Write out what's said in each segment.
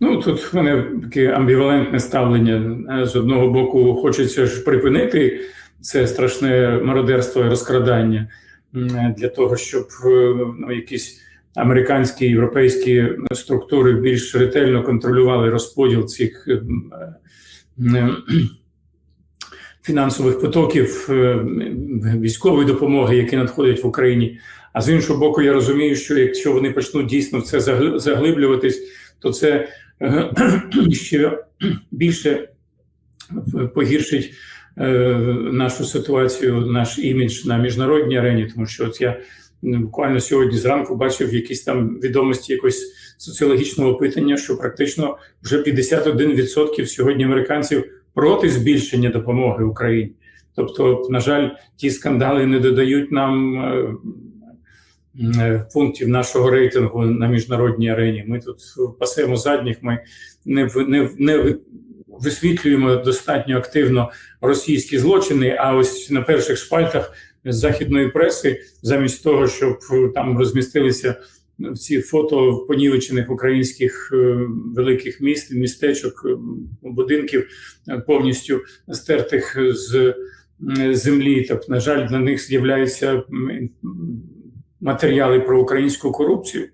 Ну тут в мене таке амбівалентне ставлення. Е, З одного боку, хочеться ж припинити це страшне мародерство і розкрадання для того, щоб е, ну, якісь американські європейські структури більш ретельно контролювали розподіл цих е, фінансових потоків військової допомоги, які надходять в Україні. А з іншого боку, я розумію, що якщо вони почнуть дійсно в це загли- заглиблюватись, то це е, ще більше погіршить е, нашу ситуацію, наш імідж на міжнародній арені, тому що от я буквально сьогодні зранку бачив якісь там відомості якогось соціологічного опитання, що практично вже 51% сьогодні американців проти збільшення допомоги Україні. Тобто, на жаль, ті скандали не додають нам е, пунктів нашого рейтингу на міжнародній арені. Ми тут пасемо задніх, ми не, не, не висвітлюємо достатньо активно російські злочини. А ось на перших шпальтах західної преси, замість того, щоб е, там розмістилися ці фото понівечених українських е, великих міст, містечок, е, будинків е, повністю стертих з землі. Тобто, на жаль, на них з'являються матеріали про українську корупцію.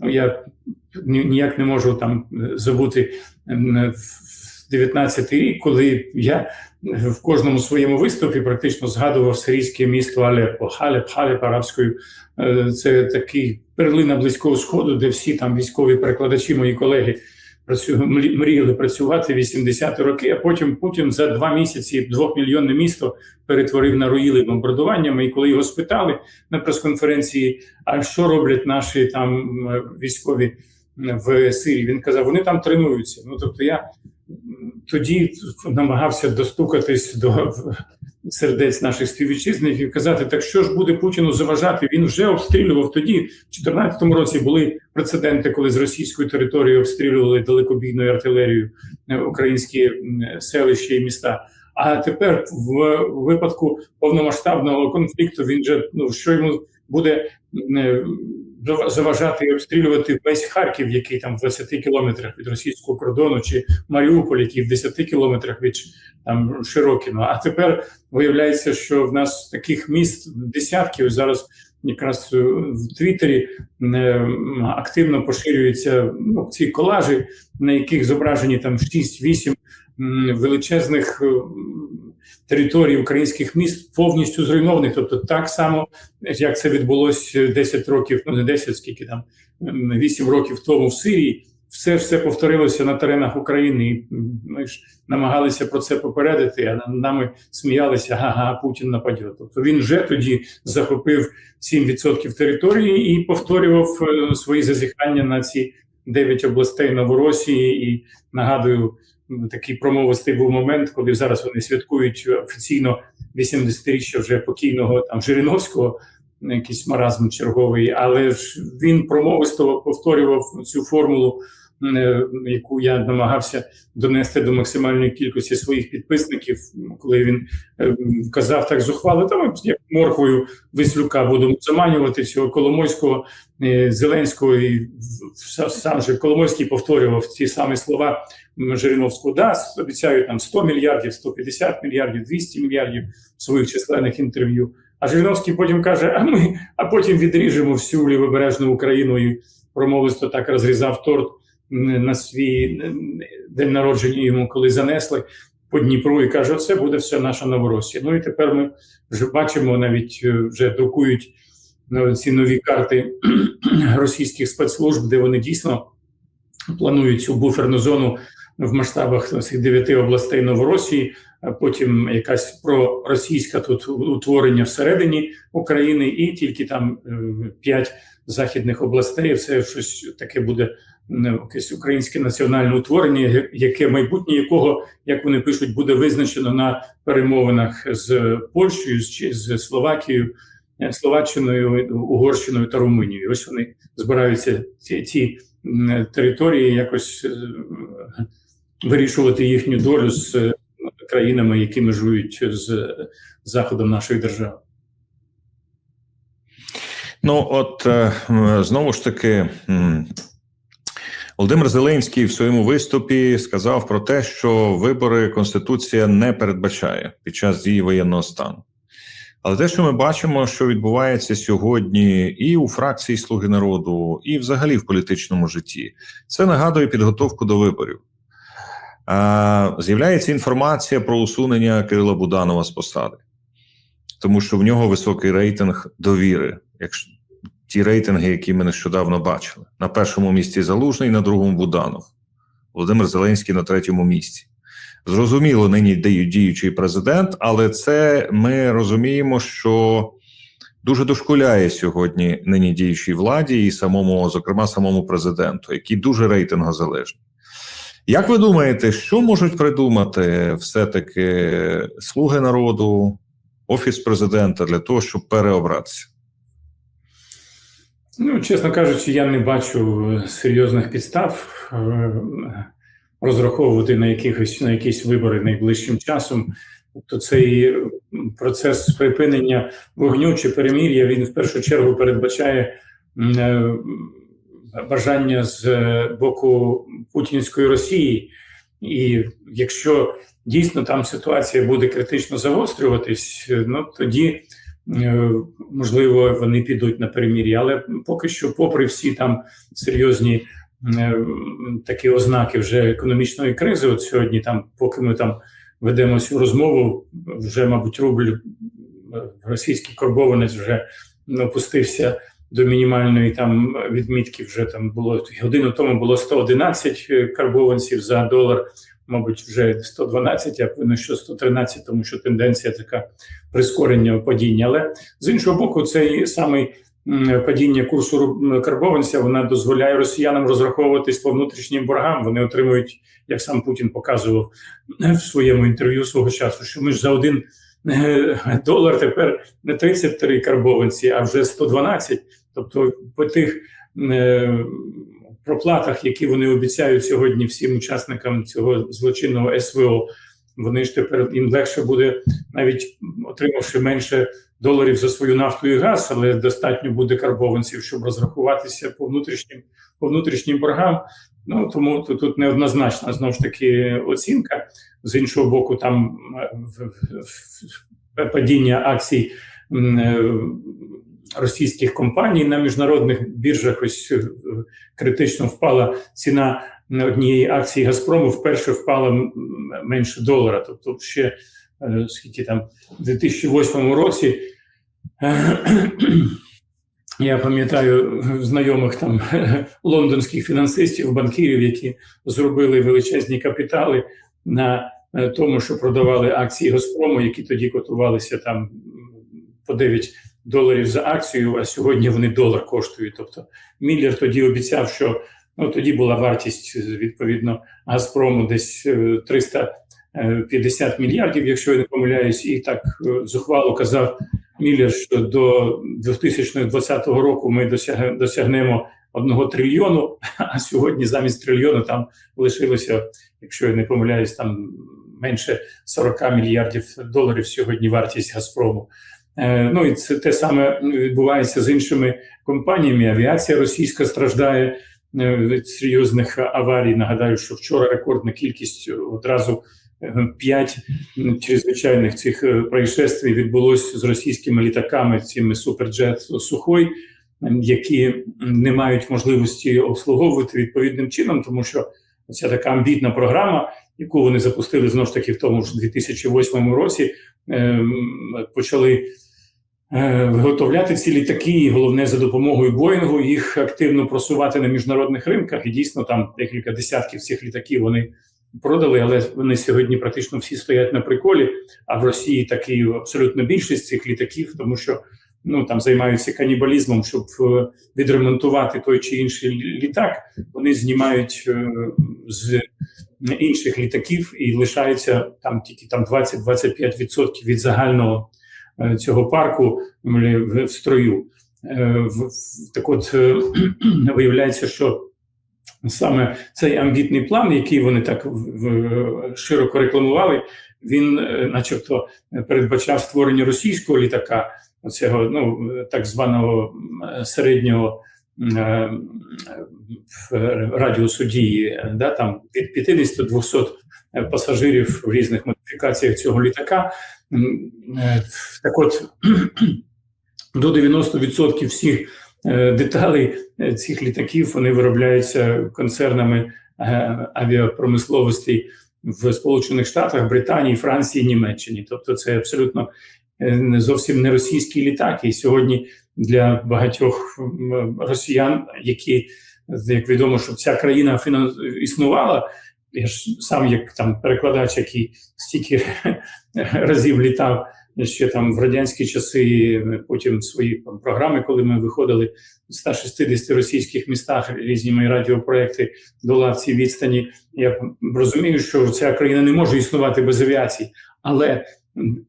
Ну, Я ніяк не можу там забути в 19-й рік, коли я в кожному своєму виступі практично згадував сирійське місто Алеппо, Халеп, Халеп арабською. Е, Це такий перлина близького сходу, де всі там військові перекладачі, мої колеги працю... мрі- мріяли працювати 80-ті роки. А потім Путін за два місяці двохмільйонне місто перетворив на руїли бомбардуваннями. І коли його спитали на прес-конференції, а що роблять наші там е, військові в Сирії, він казав: вони там тренуються. Ну тобто, я тоді намагався достукатись до сердець наших співвітчизників казати, так що ж буде Путіну заважати? Він вже обстрілював тоді. В 2014 році були прецеденти, коли з російської території обстрілювали далекобійною артилерією е, українські селища і міста. А тепер в випадку повномасштабного конфлікту він же ну що йому буде е, заважати і обстрілювати весь Харків, який там в 20 кілометрах від російського кордону, чи Маріуполь, який в 10 кілометрах від там Широкіно. А тепер виявляється, що в нас таких міст десятки. Ось зараз якраз е, в Твіттері е, активно поширюються ну, ці колажі, на яких зображені там 6-8 величезних територій українських міст повністю зруйнованих. Тобто, так само, як це відбулося 10 років, ну не 10, скільки там м, 8 років тому в Сирії. Все все повторилося на теренах України, і ми ж намагалися про це попередити, а нами сміялися, ага, Путін нападе. Тобто він вже тоді захопив 7% території і повторював е, свої зазіхання на ці 9 областей Новоросії. І нагадую, такий промовистий був момент, коли зараз вони святкують офіційно 80-річчя вже покійного там Жириновського. Якийсь маразм черговий, але ж він промовисто повторював цю формулу, яку я намагався донести до максимальної кількості своїх підписників, коли він е, казав так зухвало, та ми як морквою Вислюка будемо заманювати цього Коломойського, е, Зеленського, і сам же Коломойський повторював ці самі слова Жириновського. Да, обіцяють нам 100 мільярдів, 150 мільярдів, 200 мільярдів своїх численних інтерв'ю. А Жириновський потім каже: а ми, а потім відріжемо всю лівобережну Україну і промовисто так розрізав торт на свій день народження йому, коли занесли по Дніпру, і каже: Оце буде все наша Новоросія. Ну і тепер ми вже бачимо, навіть е, вже друкують ну, ці нові карти російських спецслужб, де вони дійсно планують цю буферну зону в масштабах цих дев'яти областей Новоросії, а потім якась проросійська тут утворення всередині України, і тільки там е, п'ять західних областей. Це щось таке буде якесь українське національне утворення, яке майбутнє якого, як вони пишуть, буде визначено на перемовинах з Польщею, чи з Словакією, е, Словаччиною, Угорщиною та Румунією. Ось вони збираються ці, ці території якось е, вирішувати їхню долю з е, країнами, які межують з заходом нашої держави. Ну, от е, знову ж таки, Володимир Зеленський в своєму виступі сказав про те, що вибори Конституція не передбачає під час дії воєнного стану. Але те, що ми бачимо, що відбувається сьогодні, і у фракції Слуги народу, і взагалі в політичному житті, це нагадує підготовку до виборів. З'являється інформація про усунення Кирила Буданова з посади, тому що в нього високий рейтинг довіри. Якщо ті рейтинги, які ми нещодавно бачили, на першому місці Залужний, на другому Буданов, Володимир Зеленський на третьому місці. Зрозуміло, нині діючий президент, але це ми розуміємо, що дуже дошкуляє сьогодні нині діючій владі і самому, зокрема, самому президенту, який дуже рейтингозалежний. Як ви думаєте, що можуть придумати все-таки слуги народу, офіс президента для того, щоб переобратися? Ну, чесно кажучи, я не бачу серйозних підстав е, розраховувати на якихось на якісь вибори найближчим часом. Тобто цей процес припинення вогню чи перемір'я він в першу чергу передбачає е, бажання з боку путінської Росії, і якщо дійсно там ситуація буде критично загострюватись, ну тоді е, можливо вони підуть на перемір'я. Але поки що, попри всі там серйозні е, такі ознаки вже економічної кризи, от сьогодні, там, поки ми там ведемо цю розмову, вже мабуть, рубль е, російський карбованець вже опустився до мінімальної там відмітки вже там було годину тому було 111 е, карбованців за долар, мабуть, вже 112, я певно, що 113, тому що тенденція така прискорення падіння. Але з іншого боку, цей самий падіння курсу карбованця вона дозволяє росіянам розраховуватись по внутрішнім боргам. Вони отримують, як сам Путін показував в своєму інтерв'ю свого часу, що ми ж за один. Е, долар тепер не 33 карбованці, а вже 112. Тобто, по тих е, проплатах, які вони обіцяють сьогодні всім учасникам цього злочинного СВО, вони ж тепер їм легше буде, навіть отримавши менше доларів за свою нафту і газ, але достатньо буде карбованців, щоб розрахуватися по внутрішнім по внутрішнім боргам. Ну тому тут, тут неоднозначна знову ж таки оцінка. З іншого боку, там падіння акцій е, російських компаній на міжнародних біржах. Ось е, критично впала ціна однієї акції Газпрому. Вперше впала менше долара. Тобто, ще е, скільки там в 2008 році. Я пам'ятаю знайомих там лондонських фінансистів, банкірів, які зробили величезні капітали на е, тому, що продавали акції Газпрому, які тоді котувалися там по 9 доларів за акцію, а сьогодні вони долар коштують. Тобто Міллер тоді обіцяв, що ну тоді була вартість відповідно Газпрому десь 350 е, мільярдів, якщо я не помиляюсь, і так е, зухвало казав Міллер, що до 2020 року ми досягнемо одного трильйону, а сьогодні замість трильйону там лишилося, якщо я не помиляюсь, там менше 40 мільярдів доларів сьогодні вартість Газпрому. Е, ну і це те саме відбувається з іншими компаніями. Авіація російська страждає е, від серйозних аварій. Нагадаю, що вчора рекордна кількість одразу е, п'ять чрезвичайних цих происшествий відбулося з російськими літаками, цими суперджет Сухой, які не мають можливості обслуговувати відповідним чином, тому що ця така амбітна програма, яку вони запустили знову ж таки в тому ж 2008 році, почали. Е, виготовляти ці літаки, і головне за допомогою Боїнгу їх активно просувати на міжнародних ринках. І дійсно там декілька десятків цих літаків вони продали, але вони сьогодні практично всі стоять на приколі. А в Росії такі абсолютно більшість цих літаків, тому що ну там займаються канібалізмом, щоб е, відремонтувати той чи інший літак. Вони знімають е, з інших літаків і лишаються там тільки там 20-25% від загального. Е, цього парку в строю. Е, так от е, виявляється, що саме цей амбітний план, який вони так широко рекламували, він, начебто, передбачав створення російського літака, цього ну так званого середнього радіусу дії, да, там від 50 до 200 пасажирів в різних модифікаціях цього літака. Е, Так от до 90% всіх е, деталей е, цих літаків вони виробляються концернами е, авіапромисловості в Сполучених Штатах, Британії, Франції, Німеччині. Тобто, це абсолютно е, не зовсім не російський літак. І сьогодні для багатьох росіян, які як відомо, що ця країна існувала. Я ж сам як там перекладач, який стільки разів літав ще там в радянські часи, потім свої там, програми, коли ми виходили в 160 російських містах різні мої радіопроекти долав ці відстані. Я розумію, що ця країна не може існувати без авіації, але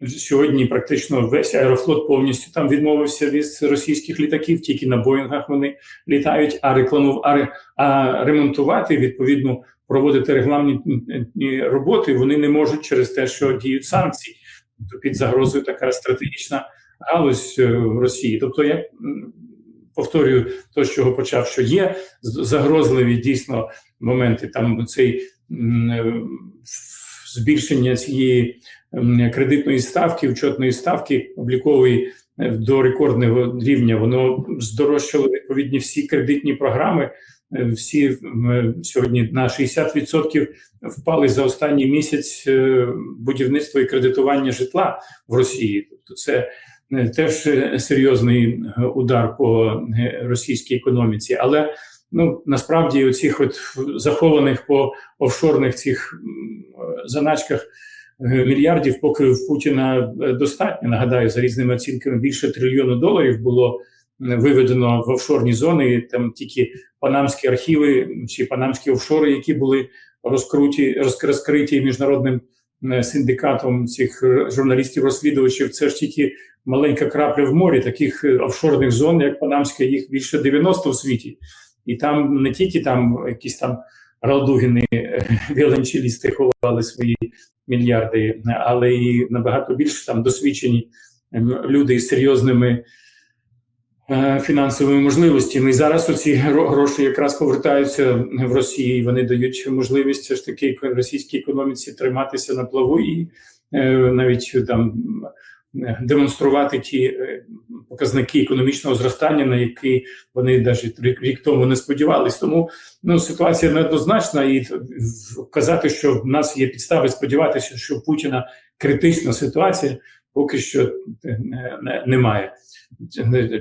сьогодні практично весь аерофлот повністю там відмовився від російських літаків, тільки на Боїнгах вони літають, а рекламу а, ре- а ремонтувати відповідно проводити регламентні роботи вони не можуть через те, що діють санкції. Тобто під загрозою така стратегічна галузь е, Росії. Тобто, я повторюю те, з чого почав, що є загрозливі дійсно моменти. Там цей е, збільшення цієї кредитної ставки, учетної ставки облікової е, до рекордного рівня. Воно здорожчало відповідні всі кредитні програми. Е, Всі сьогодні на 60% впали за останній місяць е, будівництво і кредитування житла в Росії. Тобто, це е, теж серйозний удар по російській економіці. Але ну насправді оцих от захованих по офшорних цих заначках мільярдів, поки в Путіна достатньо. Нагадаю, за різними оцінками більше трильйону доларів було виведено в офшорні зони. Там тільки панамські архіви чи панамські офшори, які були розкруті, розк- розкриті міжнародним е, синдикатом цих журналістів-розслідувачів. Це ж тільки маленька крапля в морі. Таких е, офшорних зон, як Панамська, їх більше 90 в світі. І там не тільки там якісь там ралдугіни, е, віолончелісти ховали свої мільярди, але і набагато більш там досвідчені люди із серйозними фінансовими можливостями. І зараз оці гро- гроші якраз повертаються в Росії. і Вони дають можливість ж таки російській економіці триматися на плаву і е, навіть там е, демонструвати ті е, показники економічного зростання, на які вони навіть рік, тому не сподівались. Тому ну ситуація неоднозначна, і казати, що в нас є підстави сподіватися, що Путіна критична ситуація, поки що е, не, не, немає.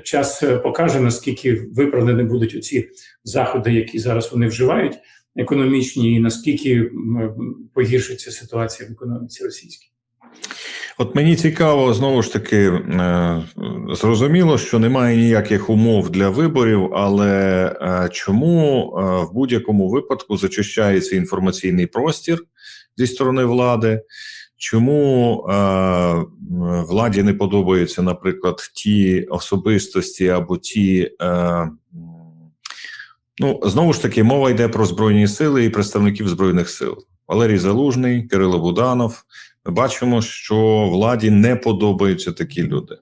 Час е, покаже, наскільки виправдані будуть оці заходи, які зараз вони вживають, економічні, і наскільки погіршиться ситуація в економіці російській. От мені цікаво, знову ж таки, е, зрозуміло, що немає ніяких умов для виборів, але е, чому е, в будь-якому випадку зачищається інформаційний простір зі сторони влади? Чому е, владі не подобаються, наприклад, ті особистості або ті. Е, ну, знову ж таки, мова йде про Збройні сили і представників Збройних сил. Валерій Залужний, Кирило Буданов. Ми бачимо, що владі не подобаються такі люди,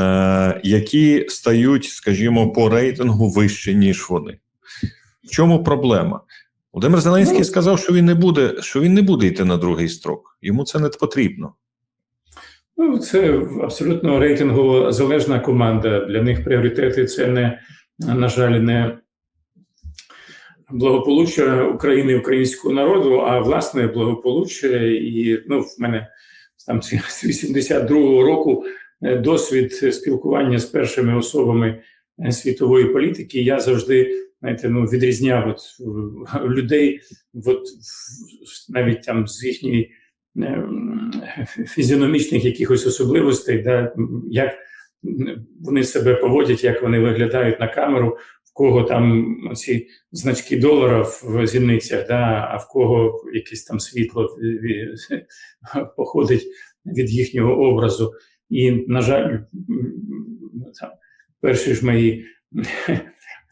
е, які стають, скажімо, по рейтингу вище, ніж вони. В чому проблема? Володимир Зеленський Ну, сказав, що він не буде, що він не буде йти на другий строк. Йому це не потрібно. Ну, це абсолютно рейтингово залежна команда. Для них пріоритети це не, на жаль, не благополуччя України і українського народу, а власне благополуччя. І ну, в мене там з 82-го року е, досвід спілкування з першими особами е, світової політики. Я завжди знаєте, ну, відрізняв от, е, людей, от, навіть там з їхньої ем, фізіономічних якихось особливостей, да, як вони себе поводять, як вони виглядають на камеру, в кого там ці значки долара в зіницях, да, а в кого якесь там світло ві- ві- походить від їхнього образу. І, на жаль, там, перші ж мої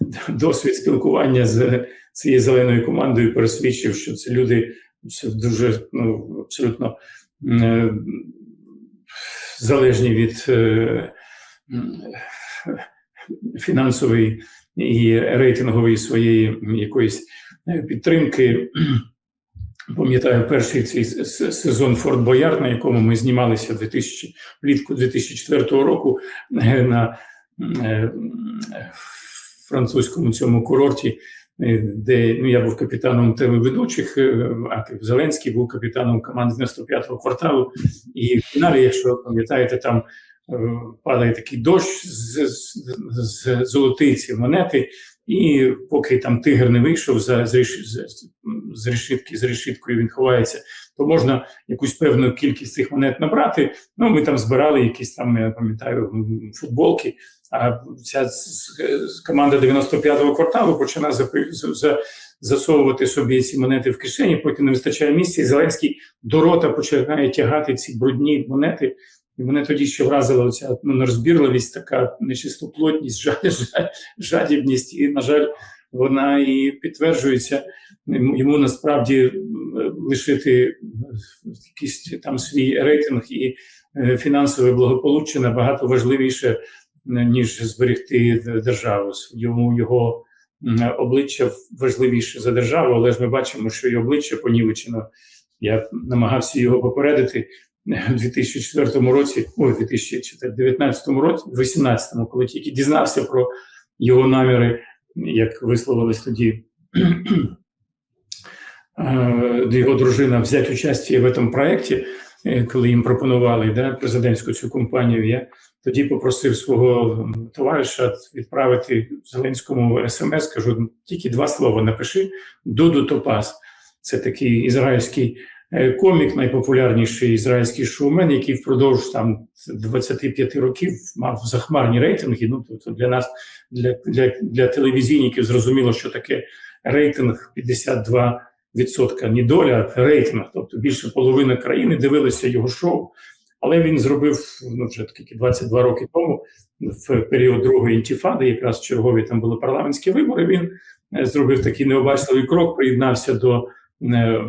досвід спілкування з цією зеленою командою пересвідчив, що це люди дуже ну, абсолютно е, залежні від е, фінансової і рейтингової своєї якоїсь е, підтримки. Пам'ятаю перший цей сезон Форт Боярд, на якому ми знімалися 2000, влітку 2004 року е, на е, французькому цьому курорті, е, де ну, я був капітаном телеведучих, е, а Зеленський був капітаном команди 95-го кварталу. І в фіналі, якщо пам'ятаєте, там е, падає такий дощ з, з, з золотиці монети, і поки там тигр не вийшов за з, з решітки, з решіткою він ховається, то можна якусь певну кількість цих монет набрати. Ну, ми там збирали якісь там, я пам'ятаю, футболки. А ця команда 95-го кварталу починає засовувати собі ці монети в кишені, потім не вистачає місця, і Зеленський до рота починає тягати ці брудні монети. І мене тоді ще вразила оця ну, нерозбірливість, така нечистоплотність, жа- жа- жадібність. І, на жаль, вона і підтверджується. Йому насправді лишити е, якийсь там свій рейтинг і е, фінансове благополуччя набагато важливіше, е, ніж зберегти державу. Йому його обличчя важливіше за державу, але ж ми бачимо, що і обличчя понівечено. Я намагався його попередити у 2004 році, ой, 2019 році, 2018, коли тільки дізнався про його наміри, як висловились тоді його дружина взяти участь в цьому проєкті, е, коли їм пропонували да, президентську цю компанію. Я тоді попросив свого товариша відправити Зеленському смс. Кажу, тільки два слова напиши Дуду Топас. Це такий ізраїльський е, комік, найпопулярніший ізраїльський шоумен, який впродовж там 25 років мав захмарні рейтинги. Ну тобто для нас, для, для, для телевізійників, зрозуміло, що таке рейтинг 52 відсотка не доля, а рейтинг. Тобто більше половини країни дивилися його шоу. Але він зробив ну вже таки 22 роки тому, в період другої інтіфади, якраз чергові там були парламентські вибори. Він е, зробив такий необачливий крок, приєднався до е, е,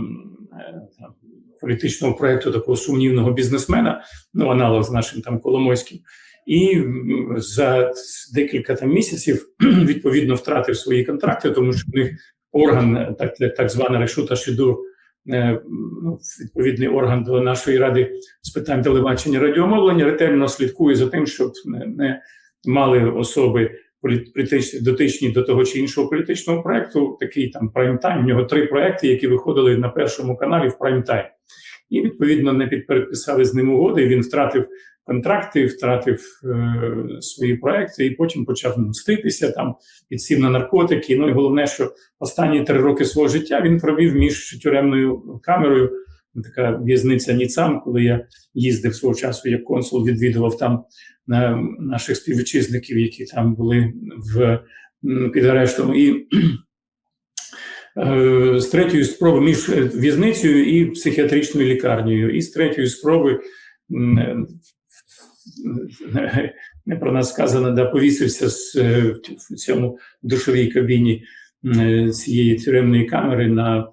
там, політичного проекту такого сумнівного бізнесмена, ну аналог з нашим там Коломойським. І за декілька там місяців відповідно втратив свої контракти, тому що в них орган, так, так звана решута Шідур, е, ну, відповідний орган до нашої ради з питань телебачення радіомовлення, ретельно слідкує за тим, щоб не, не мали особи полі- політичні дотичні до того чи іншого політичного проекту. Такий там прайм-тайм. У нього три проекти, які виходили на першому каналі в прайм-тайм. І відповідно не підписали з ним угоди. Він втратив контракти, втратив е, свої проекти, і потім почав мститися там, підсів на наркотики. Ну і головне, що останні три роки свого життя він провів між тюремною камерою. Така в'язниця Ніцам, коли я їздив свого часу як консул, відвідував там е, наших співвітчизників, які там були в під арештом. І е, з третьої спроби між в'язницею і психіатричною лікарнею, і з третьої спроби не про нас сказано, да повісився е, в цьому душовій кабіні е, цієї тюремної камери на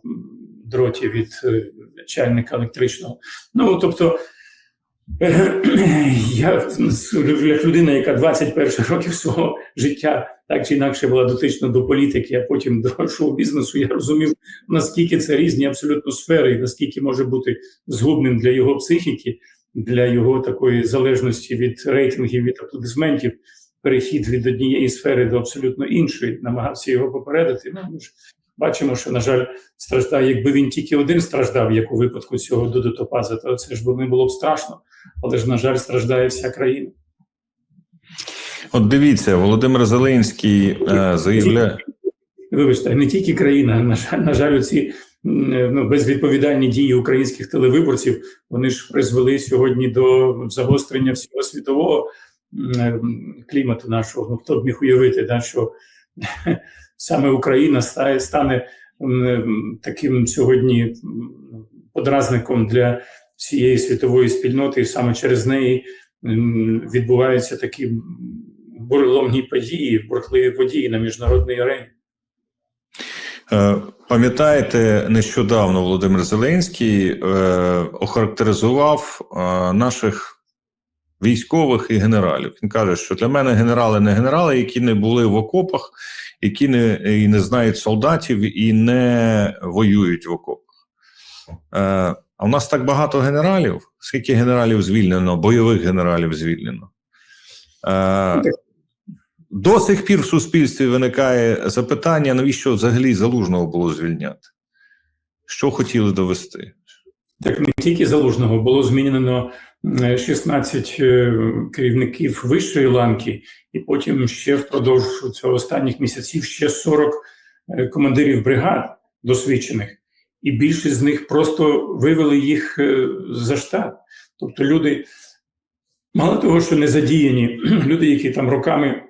дроті від е, чайника електричного. Ну тобто. Я як людина, яка 21 років свого життя так чи інакше була дотична до політики, а потім до шоу-бізнесу, я розумів, наскільки це різні абсолютно сфери, і наскільки може бути згубним для його психіки, для його такої залежності від рейтингів, від аплодисментів, перехід від однієї сфери до абсолютно іншої, намагався його попередити. Ну, ми ж бачимо, що, на жаль, страждає, якби він тільки один страждав, як у випадку цього Дуду Топаза, то це ж не було б страшно. Але ж, на жаль, страждає вся країна. От дивіться, Володимир Зеленський е, заявляє. Вибачте, не тільки країна, на жаль, на жаль, ці ну, безвідповідальні дії українських телевиборців вони ж призвели сьогодні до загострення всього світового клімату нашого. Ну хто б міг уявити, да, що саме Україна стане таким сьогодні подразником для всієї світової спільноти, і саме через неї відбуваються такі буреломні події, бурхливі події на міжнародній арені. Е, Пам'ятаєте, нещодавно Володимир Зеленський е, охарактеризував е, наших військових і генералів. Він каже, що для мене генерали не генерали, які не були в окопах які не, і не знають солдатів і не воюють в окопах. А в нас так багато генералів. Скільки генералів звільнено, бойових генералів звільнено? Е, до сих пір в суспільстві виникає запитання, навіщо взагалі залужного було звільняти? Що хотіли довести? Так не тільки залужного було змінено е, 16 е, керівників вищої ланки, і потім ще впродовж цього останніх місяців ще 40 е, командирів бригад досвідчених, і більшість з них просто вивели їх е, за штат. Тобто люди, мало того, що не задіяні, люди, які там роками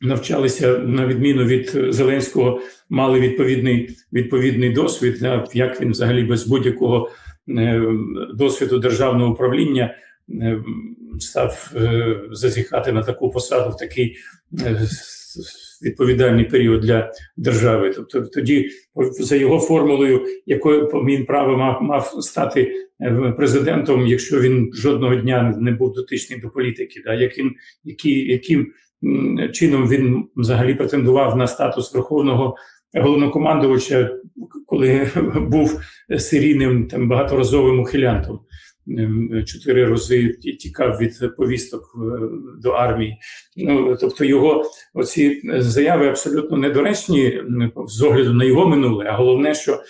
навчалися на відміну від Зеленського, мали відповідний відповідний досвід, як він взагалі без будь-якого е, досвіду державного управління е, став е, зазіхати на таку посаду в такий відповідальний період для держави. Тобто тоді за його формулою, якою він право мав, мав стати президентом, якщо він жодного дня не був дотичний до політики, да, як він, які, яким чином він взагалі претендував на статус верховного головнокомандувача, коли був серійним там багаторазовим ухилянтом. Ем, Чотири рази тікав від повісток е, до армії. Ну тобто його оці заяви абсолютно недоречні з огляду на його минуле. А головне, що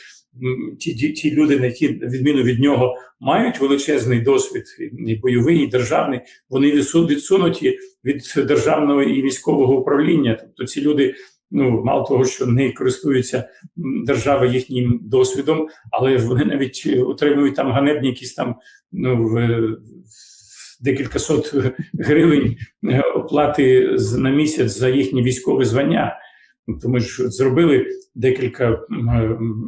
ті, ті, люди, на які відміну від нього мають величезний досвід, і бойовий, і державний, вони відсу- відсунуті від державного і військового управління. Тобто ці люди. Ну, мало того, що не користуються держава їхнім досвідом, але вони навіть отримують там ганебні якісь там ну, декілька сот гривень е, оплати на місяць за їхні військові звання. Тобто ми ж зробили декілька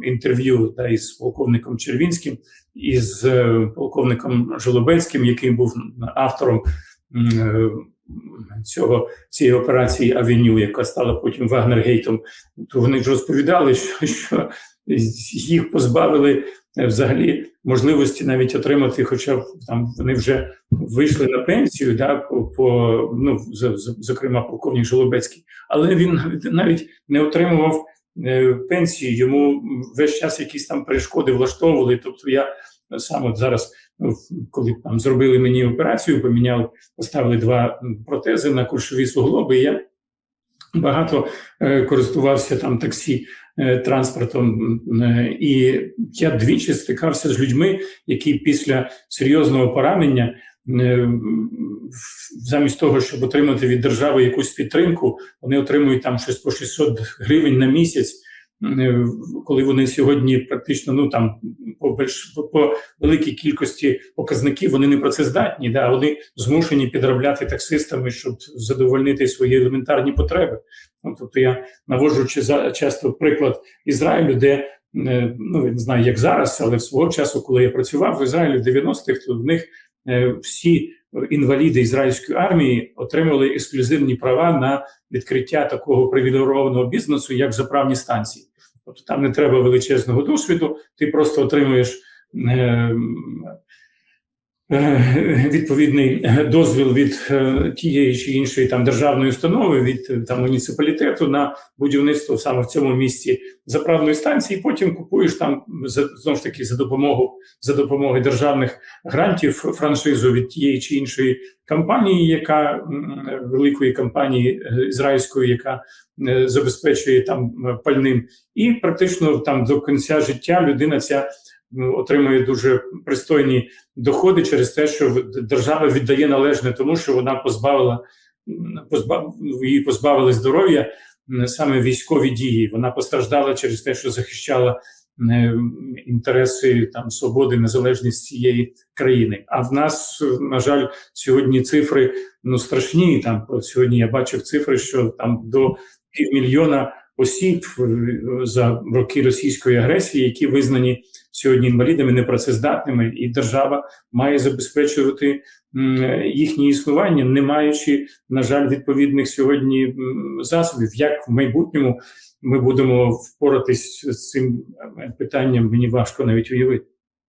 інтерв'ю та із полковником Червінським, і з е, полковником Жолобецьким, який був автором е, цього цієї операції Авеню, яка стала потім Вагнергейтом. То вони ж розповідали, що, що їх позбавили е, взагалі можливості навіть отримати, хоча там вони вже вийшли на пенсію, да, по, по ну зокрема полковник Жолобецький, але він навіть- навіть не отримував е, пенсії. Йому весь час якісь там перешкоди влаштовували. Тобто я сам от зараз, ну, коли там зробили мені операцію, поміняли, поставили два протези на кульшові суглоби. Я багато е, користувався там таксі транспортом, е, і я двічі стикався з людьми, які після серйозного поранення. е, Замість того, щоб отримати від держави якусь підтримку, вони отримують там щось по 600 гривень на місяць, е, коли вони сьогодні практично ну там по, більш- по, великій кількості показників вони не працездатні, да, вони змушені підробляти таксистами, щоб задовольнити свої елементарні потреби. Ну, тобто я наводжу часто приклад Ізраїлю, де е, ну не знаю, як зараз, але свого часу, коли я працював в Ізраїлі в 90-х, то в них е, всі інваліди ізраїльської армії отримали ексклюзивні права на відкриття такого привілейованого бізнесу, як заправні станції. Тобто там не треба величезного досвіду, ти просто отримуєш е, відповідний дозвіл від е, тієї чи іншої там державної установи, від е, там муніципалітету на будівництво саме в цьому місці заправної станції. Потім купуєш там знову ж таки за допомогу за допомогою державних грантів франшизу від тієї чи іншої компанії, яка великої компанії е, ізраїльської, яка е, забезпечує там е, пальним, і практично там до кінця життя людина ця отримує дуже пристойні доходи через те, що держава віддає належне тому, що вона позбавила позбав, її позбавили здоров'я саме військові дії. Вона постраждала через те, що захищала е, інтереси там свободи, незалежність цієї країни. А в нас, е, на жаль, сьогодні цифри ну страшні. Там сьогодні я бачив цифри, що там до півмільйона осіб е, за роки російської агресії, які визнані сьогодні інвалідами, непрацездатними, і держава має забезпечувати їхнє існування, не маючи, на жаль, відповідних сьогодні засобів. Як в майбутньому ми будемо впоратись з цим е, питанням, мені важко навіть уявити.